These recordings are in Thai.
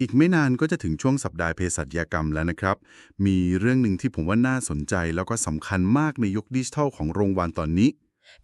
อีกไม่นานก็จะถึงช่วงสัปดาห์เภสัชยกรรมแล้วนะครับ มีเรื่องหนึ่งที่ผมว่าน่าสนใจแล้วก็สำคัญมากในยุคดิจิทัลของโรงพยาบาลตอนนี้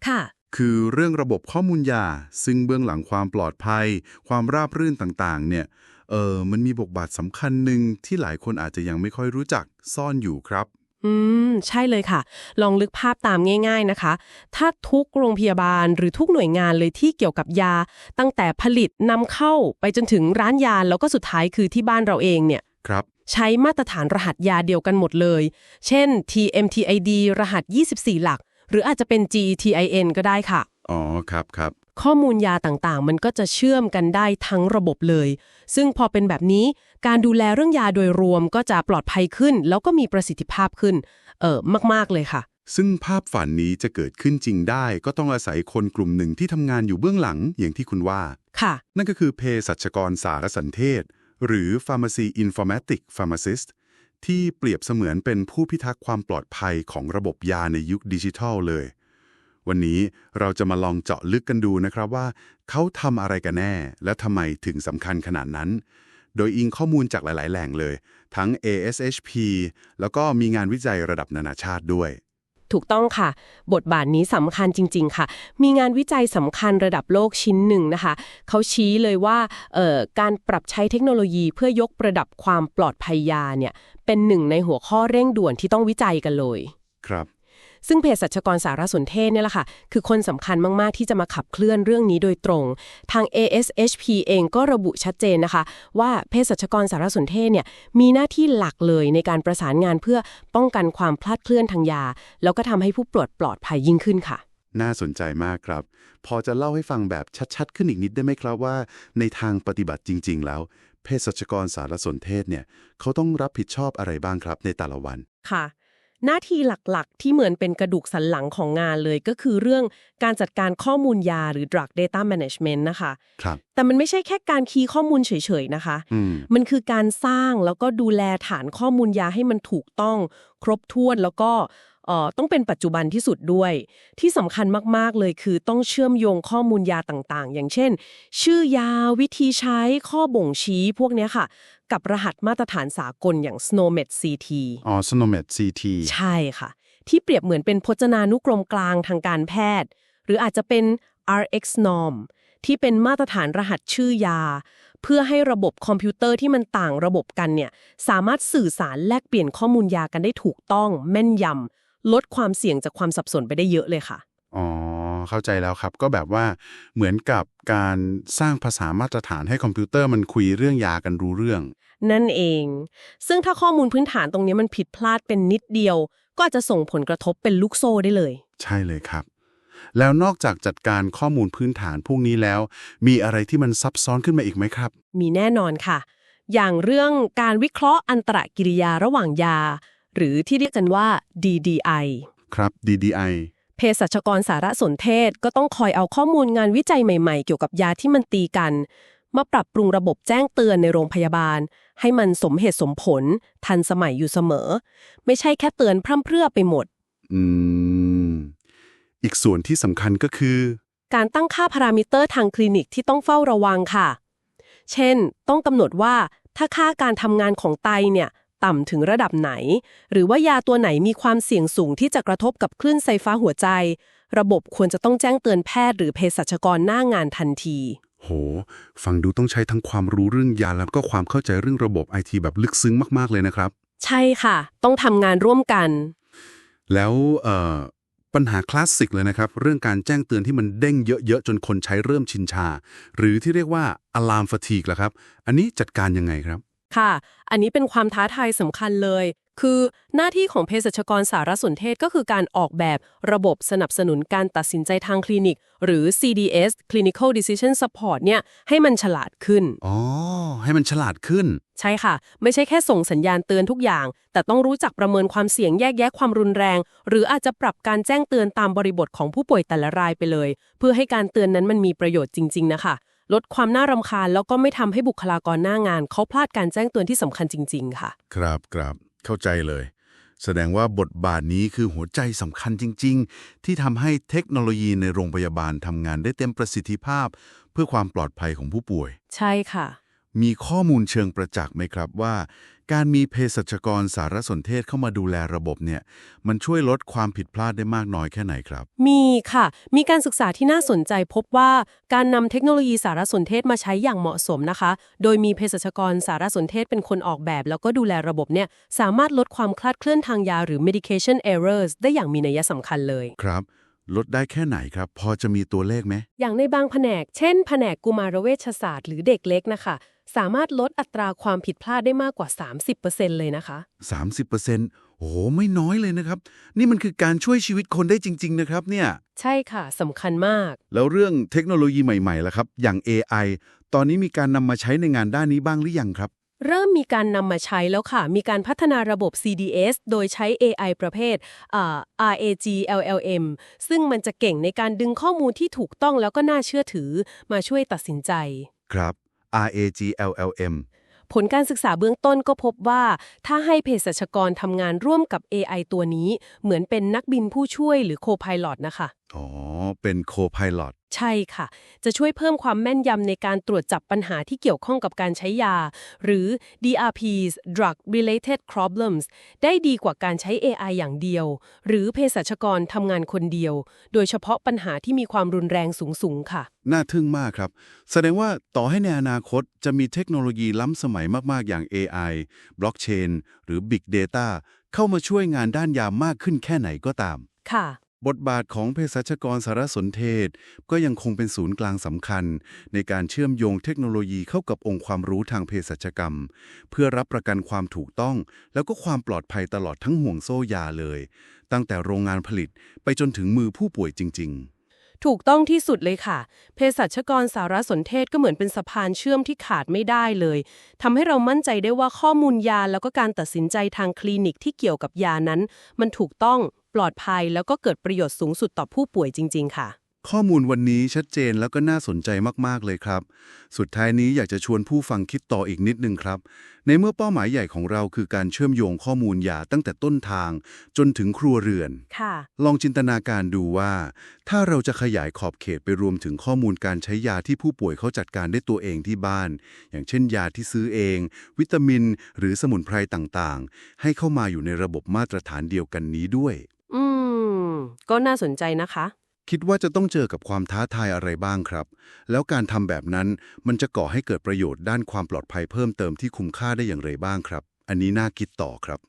ค่ะ คือเรื่องระบบข้อมูลยา ซึ่งเบื้องหลังความปลอดภัย ความราบรื่นต่างๆ เนี่ย เออมันมีบทบาทสำคัญหนึ่งที่หลายคนอาจจะยังไม่ค่อยรู้จักซ่อนอยู่ครับ อืม ใช่เลยค่ะ ลองลึกภาพตามง่าย ๆนะคะ ถ้าทุกโรงพยาบาลหรือทุกหน่วยงานเลยที่เกี่ยวกับยา ตั้งแต่ผลิตนำเข้าไปจนถึงร้านยาแล้วก็สุดท้ายคือที่บ้านเราเองเนี่ย ครับ ใช้มาตรฐานรหัสยาเดียวกันหมดเลย เช่น TMTID รหัส 24 หลัก หรืออาจจะเป็น GTIN ก็ได้ค่ะ อ๋อ ครับครับ ข้อมูลยาต่างๆ มันก็จะเชื่อมกันได้ทั้งระบบเลย ซึ่งพอเป็นแบบนี้การดูแลเรื่องยาโดยรวมก็จะปลอดภัยขึ้น แล้วก็มีประสิทธิภาพขึ้น เออมาก ๆ เลยค่ะ ซึ่งภาพฝันนี้จะเกิดขึ้นจริงได้ ก็ต้องอาศัยคนกลุ่มหนึ่งที่ทำงานอยู่เบื้องหลังอย่างที่คุณว่า ค่ะ นั่นก็คือเภสัชกรสารสนเทศ หรือ Pharmacy Informatic Pharmacist ที่เปรียบเสมือนเป็นผู้พิทักษ์ความปลอดภัยของระบบยาในยุคดิจิทัลเลย วันนี้เราจะมาลองเจาะลึกกันดูนะครับว่า เขาทำอะไรกันแน่ และทำไมถึงสำคัญขนาดนั้น โดยอิงข้อมูลจากหลาย ๆ แหล่งเลย ทั้ง ASHP แล้วก็มีงานวิจัยระดับนานาชาติด้วยถูกต้องค่ะ บทบาทนี้สำคัญจริง ๆ ค่ะ มีงานวิจัยสำคัญระดับโลกชิ้นหนึ่งนะคะ เขาชี้เลยว่าเอ่อการปรับใช้เทคโนโลยีเพื่อยกระดับความปลอดภัยยาเนี่ย เป็นหนึ่งในหัวข้อเร่งด่วนที่ต้องวิจัยกันเลย ครับ ซึ่งเภสัชกรสารสนเทศเนี่ยแหละค่ะ คือคนสำคัญมาก ๆ ที่จะมาขับเคลื่อนเรื่องนี้โดยตรง ทาง ASHP เองก็ระบุชัดเจนนะคะ ว่าเภสัชกรสารสนเทศเนี่ยมีหน้าที่หลักเลยในการประสานงานเพื่อป้องกันความพลาดเคลื่อนทางยา แล้วก็ทำให้ผู้ปลอดปลอดภัยยิ่งขึ้นค่ะ น่าสนใจมากครับ พอจะเล่าให้ฟังแบบชัด ๆ ขึ้นอีกนิดได้ไหมครับว่า ในทางปฏิบัติจริง ๆ แล้วเภสัชกรสารสนเทศเนี่ยเขาต้องรับผิดชอบอะไรบ้างครับในแต่ละวันค่ะ หน้าที่หลักๆ ที่เหมือนเป็นกระดูกสันหลังของงานเลยก็คือเรื่องการจัดการข้อมูลยาหรือ drug data management นะคะครับแต่มันไม่ใช่แค่การคีย์ข้อมูลเฉยๆนะคะอืมมันคือการสร้างแล้วก็ดูแลฐานข้อมูลยาให้มันถูกต้อง ครบถ้วนแล้วก็เอ่อ ต้องเป็นปัจจุบันที่สุดด้วย ที่สำคัญมากๆเลยคือต้องเชื่อมโยงข้อมูลยาต่างๆ อย่างเช่น ชื่อยาวิธีใช้ข้อบ่งชี้พวกเนี้ยค่ะ กับรหัสมาตรฐานสากลอย่าง SNOMED CT อ๋อ s n o m e d CT ใช่ค่ะ ที่เปรียบเหมือนเป็นพจนานุกรมกลางทางการแพทย์ หรืออาจจะเป็น RX norm ที่เป็นมาตรฐานรหัสชื่อยา เพื่อให้ระบบคอมพิวเตอร์ที่มันต่างระบบกันเนี่ยสามารถสื่อสารแลกเปลี่ยนข้อมูลยากันได้ถูกต้องแม่นยำ ลดความเสี่ยงจากความสับสนไปได้เยอะเลยค่ะ อ๋อ เข้าใจแล้วครับ ก็แบบว่าเหมือนกับการสร้างภาษามาตรฐานให้คอมพิวเตอร์มันคุยเรื่องยากันรู้เรื่อง นั่นเอง ซึ่งถ้าข้อมูลพื้นฐานตรงนี้มันผิดพลาดเป็นนิดเดียว ก็อาจจะส่งผลกระทบเป็นลูกโซ่ได้เลย ใช่เลยครับ แล้วนอกจากจัดการข้อมูลพื้นฐานพวกนี้แล้ว มีอะไรที่มันซับซ้อนขึ้นมาอีกไหมครับ มีแน่นอนค่ะ อย่างเรื่องการวิเคราะห์อันตรกิริยาระหว่างยา หรือที่เรียกกันว่า DDI ครับ DDI เภสัชกรสารสนเทศก็ต้องคอยเอาข้อมูลงานวิจัยใหม่ ๆ เกี่ยวกับยาที่มันตีกัน มาปรับปรุงระบบแจ้งเตือนในโรงพยาบาล ให้มันสมเหตุสมผล ทันสมัยอยู่เสมอ ไม่ใช่แค่เตือนพร่ำเพรื่อไปหมด อืม อีกส่วนที่สำคัญก็คือ การตั้งค่าพารามิเตอร์ทางคลินิกที่ต้องเฝ้าระวังค่ะ เช่น ต้องกำหนดว่าถ้าค่าการทำงานของไตเนี่ย ต่ำถึงระดับไหน หรือว่ายาตัวไหนมีความเสี่ยงสูงที่จะกระทบกับคลื่นไฟฟ้าหัวใจ ระบบควรจะต้องแจ้งเตือนแพทย์หรือเภสัชกรหน้างานทันที โห ฟังดูต้องใช้ทั้งความรู้เรื่องยาแล้วก็ความเข้าใจเรื่องระบบไอทีแบบลึกซึ้งมากๆเลยนะครับ ใช่ค่ะ ต้องทำงานร่วมกัน แล้วเอ่อปัญหาคลาสสิกเลยนะครับ เรื่องการแจ้งเตือนที่มันเด้งเยอะๆ จนคนใช้เริ่มชินชา หรือที่เรียกว่า alarm fatigue ล่ะครับ อันนี้จัดการยังไงครับ ค่ะ อันนี้เป็นความท้าทายสำคัญเลย คือหน้าที่ของเภสัชกรสารสนเทศก็คือการออกแบบระบบสนับสนุนการตัดสินใจทางคลินิก หรือ CDS Clinical Decision Support เนี่ยให้มันฉลาดขึ้น อ๋อ ให้มันฉลาดขึ้น ใช่ค่ะ ไม่ใช่แค่ส่งสัญญาณเตือนทุกอย่าง แต่ต้องรู้จักประเมินความเสี่ยงแยกแยะความรุนแรง หรืออาจจะปรับการแจ้งเตือนตามบริบทของผู้ป่วยแต่ละรายไปเลย เพื่อให้การเตือนนั้นมันมีประโยชน์จริง ๆ นะคะ ลดความน่ารำคาญ แล้วก็ไม่ทำให้บุคลากรหน้างานเขาพลาดการแจ้งเตือนที่สำคัญจริง ๆ ค่ะ ครับครับเข้าใจเลย แสดงว่าบทบาทนี้คือหัวใจสำคัญจริง ๆ ที่ทำให้เทคโนโลยีในโรงพยาบาลทำงานได้เต็มประสิทธิภาพ เพื่อความปลอดภัยของผู้ป่วย ใช่ค่ะ มีข้อมูลเชิงประจักษ์ไหมครับว่า การมีเภสัชกรสารสนเทศเข้ามาดูแลระบบเนี่ย มันช่วยลดความผิดพลาดได้มากน้อยแค่ไหนครับ มีค่ะ มีการศึกษาที่น่าสนใจพบว่าการนำเทคโนโลยีสารสนเทศมาใช้อย่างเหมาะสมนะคะ โดยมีเภสัชกรสารสนเทศเป็นคนออกแบบ แล้วก็ดูแลระบบเนี่ยสามารถลดความคลาดเคลื่อนทางยาหรือ medication errors ได้อย่างมีนัยสำคัญเลยครับ ลดได้แค่ไหนครับ พอจะมีตัวเลขไหม อย่างในบางแผนก เช่น แผนกกุมารเวชศาสตร์หรือเด็กเล็กนะคะ สามารถลดอัตราความผิดพลาดได้มากกว่า 30%เลยนะคะ 30%โอ้โห ไม่น้อยเลยนะครับ นี่มันคือการช่วยชีวิตคนได้จริง ๆ นะครับเนี่ย ใช่ค่ะสำคัญมาก แล้วเรื่องเทคโนโลยีใหม่ๆล่ะครับ อย่าง AI ตอนนี้มีการนำมาใช้ในงานด้านนี้บ้างหรือยังครับ เริ่มมีการนำมาใช้แล้วค่ะ มีการพัฒนาระบบ CDS โดยใช้ AI ประเภทอ่า RAG LLM ซึ่งมันจะเก่งในการดึงข้อมูลที่ถูกต้องแล้วก็น่าเชื่อถือมาช่วยตัดสินใจ ครับ RAGLLM ผลการศึกษาเบื้องต้นก็พบว่า ถ้าให้เภสัชกรทำงานร่วมกับ AI ตัวนี้ เหมือนเป็นนักบินผู้ช่วยหรือ Co-pilot นะคะ อ๋อ เป็น Co-pilot ใช่ค่ะ จะช่วยเพิ่มความแม่นยำในการตรวจจับปัญหาที่เกี่ยวข้องกับการใช้ยา หรือ DRPs drug related problems ได้ดีกว่าการใช้ AI อย่างเดียว หรือเภสัชกรทำงานคนเดียว โดยเฉพาะปัญหาที่มีความรุนแรงสูง ๆ ค่ะ น่าทึ่งมากครับ แสดงว่าต่อให้ในอนาคตจะมีเทคโนโลยีล้ำสมัยมาก ๆ อย่าง AI Blockchain หรือ Big Data เข้ามาช่วยงานด้านยามากขึ้นแค่ไหนก็ตาม ค่ะ บทบาทของเภสัชกรสารสนเทศ ก็ยังคงเป็นศูนย์กลางสำคัญ ในการเชื่อมโยงเทคโนโลยีเข้ากับองค์ความรู้ทางเภสัชกรรม เพื่อรับประกันความถูกต้อง แล้วก็ความปลอดภัยตลอดทั้งห่วงโซ่ยาเลย ตั้งแต่โรงงานผลิตไปจนถึงมือผู้ป่วยจริง ๆ ถูกต้องที่สุดเลยค่ะ เภสัชกรสารสนเทศก็เหมือนเป็นสะพานเชื่อมที่ขาดไม่ได้เลยทำให้เรามั่นใจได้ว่าข้อมูลยาแล้วก็การตัดสินใจทางคลินิกที่เกี่ยวกับยานั้น มันถูกต้องปลอดภัยแล้วก็เกิดประโยชน์สูงสุดต่อผู้ป่วยจริง ๆ ค่ะ ข้อมูลวันนี้ชัดเจนแล้วก็น่าสนใจมากๆเลยครับ สุดท้ายนี้อยากจะชวนผู้ฟังคิดต่ออีกนิดนึงครับ ในเมื่อเป้าหมายใหญ่ของเราคือการเชื่อมโยงข้อมูลยาตั้งแต่ต้นทาง จนถึงครัวเรือน ค่ะ ลองจินตนาการดูว่า ถ้าเราจะขยายขอบเขตไปรวมถึงข้อมูลการใช้ยาที่ผู้ป่วยเขาจัดการได้ตัวเองที่บ้าน อย่างเช่นยาที่ซื้อเอง วิตามิน หรือสมุนไพรต่างๆ ให้เข้ามาอยู่ในระบบมาตรฐานเดียวกันนี้ด้วย อืม ก็น่าสนใจนะคะ คิดว่าจะต้องเจอกับความท้าทายอะไรบ้างครับ แล้วการทำแบบนั้นมันจะก่อให้เกิดประโยชน์ด้านความปลอดภัยเพิ่มเติมที่คุ้มค่าได้อย่างไรบ้างครับ อันนี้น่าคิดต่อครับ